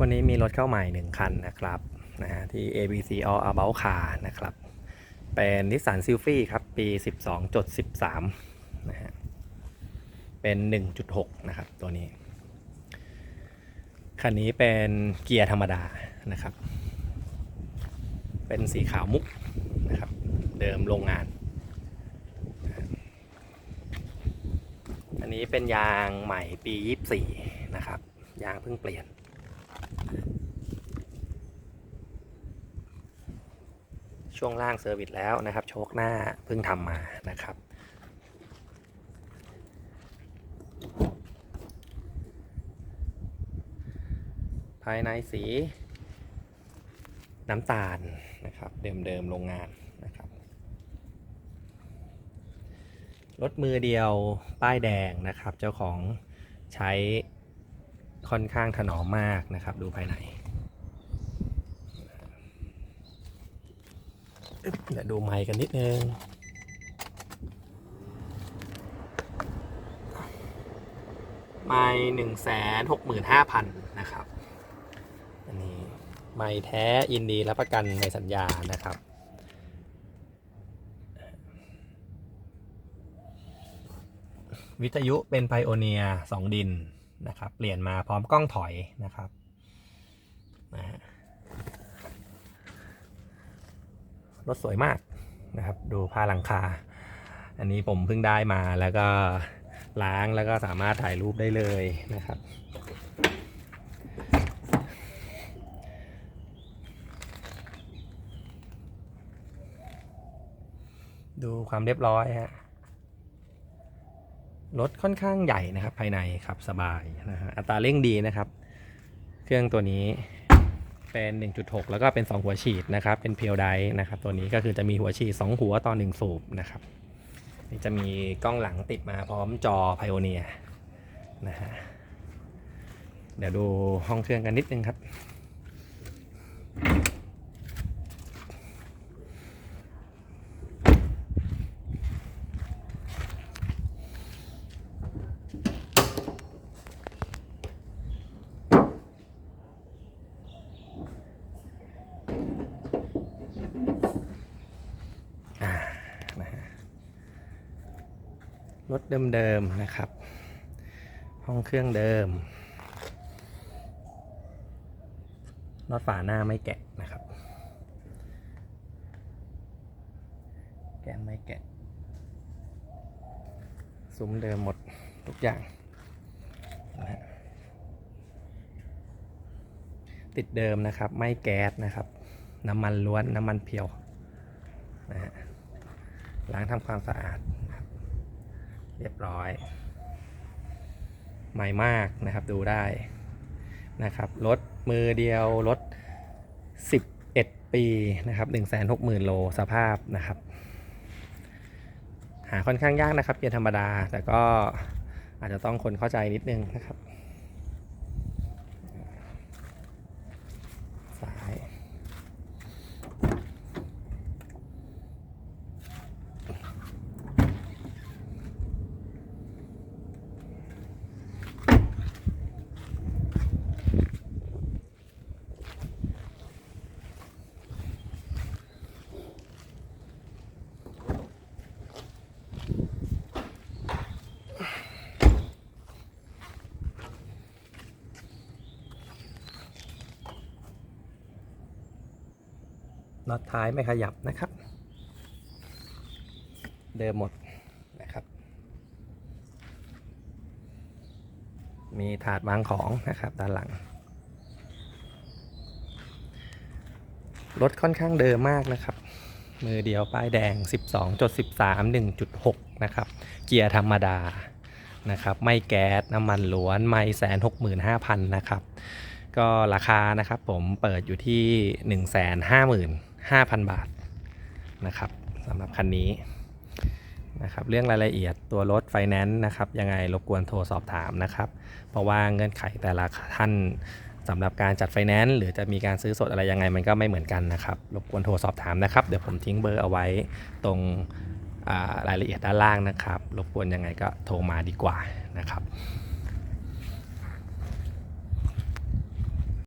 วันนี้มีรถเข้าใหม่หนึ่งคันนะครับนะฮะที่ ABC All About Car นะครับ เป็นนิสสันซิลฟี่ครับ ปี 12.13 นะฮะ เป็น 1.6 นะครับ ตัวนี้ คันนี้เป็นเกียร์ธรรมดานะครับ เป็นสีขาวมุกนะครับ เดิมโรงงาน อันนี้เป็นยางใหม่ปี 24 นะครับ ยางเพิ่งเปลี่ยน ช่วงล่างเซอร์วิสแล้วนะครับ โชคหน้าเพิ่งทำมานะครับภายในสีน้ำตาลนะครับ เดิมๆโรงงานนะครับรถมือเดียวป้ายแดงนะครับ เจ้าของใช้ค่อนข้างถนอมมากนะครับ ดูภายในอึ๊บ เดี๋ยวดูไมค์กันนิดนึงไมค์หนึ่งแสนหกหมื่นห้าพันนะครับ อันนี้ไมค์แท้ยินดีรับประกันในสัญญานะครับ วิทยุเป็นไพโอเนียสองดินนะครับ เปลี่ยนมาพร้อมกล้องถอยนะครับนะฮะ รถสวยมากนะครับ ดูผ้าหลังคา อันนี้ผมเพิ่งได้มาแล้วก็ล้างแล้วก็สามารถถ่ายรูปได้เลยนะครับ ดูความเรียบร้อยฮะรถค่อนข้างใหญ่นะครับภายในขับสบายนะฮะอัตราเร่งดีนะครับ เครื่องตัวนี้ เป็น 1.6 แล้วก็เป็น 2 หัวฉีดนะครับ เป็นเพียวไดนะครับ ตัวนี้ก็คือจะมีหัวฉีด 2 หัวต่อ1สูบนะครับ นี่จะมีกล้องหลังติดมาพร้อมจอไพโอเนียนะฮะ เดี๋ยวดูห้องเครื่องกันนิดนึงครับ อ่านะฮะ รถเดิมๆนะครับ ห้องเครื่องเดิมน็อตฝาหน้าไม่แกะนะครับ แกะไม่แกะซุ้มเดิมหมดทุกอย่างนะฮะติดเดิมนะครับ ไม่แก๊สนะครับ น้ำมันล้วนน้ำมันเพียวนะฮะล้างทำความสะอาด เรียบร้อยใหม่มากนะครับดูได้นะครับรถมือเดียวรถ 11 ปีนะครับ160,000 โลสภาพนะครับ หาค่อนข้างยากนะครับเกียร์ธรรมดา แต่ก็อาจจะต้องคนเข้าใจนิดนึงนะครับ ซ้าย น็อตท้ายไม่ขยับนะครับ เดิมหมดนะครับ มีถาดวางของนะครับด้านหลัง รถค่อนข้างเดิมมากนะครับ มือเดียวป้ายแดง 12.13 1.6 นะครับ เกียร์ธรรมดานะครับไม่แก๊สน้ำมันล้วนไม่แสนหกหมื่นห้าพันนะครับ ก็ราคานะครับผมเปิดอยู่ที่1 5 5 0 0 0 บาทนะครับสำหรับคันนี้นะครับเรื่องรายละเอียดตัวรถไฟแนนซ์นะครับยังไงรบกวนโทรสอบถามนะครับ เพราะว่าเงื่อนไขแต่ละท่านสำหรับการจัดไฟแนนซ์หรือจะมีการซื้อสดอะไรยังไงมันก็ไม่เหมือนกันนะครับรบกวนโทรสอบถามนะครับ เดี๋ยวผมทิ้งเบอร์เอาไว้ตรงรายละเอียดด้านล่างนะครับรบกวนยังไงก็โทรมาดีกว่านะครับ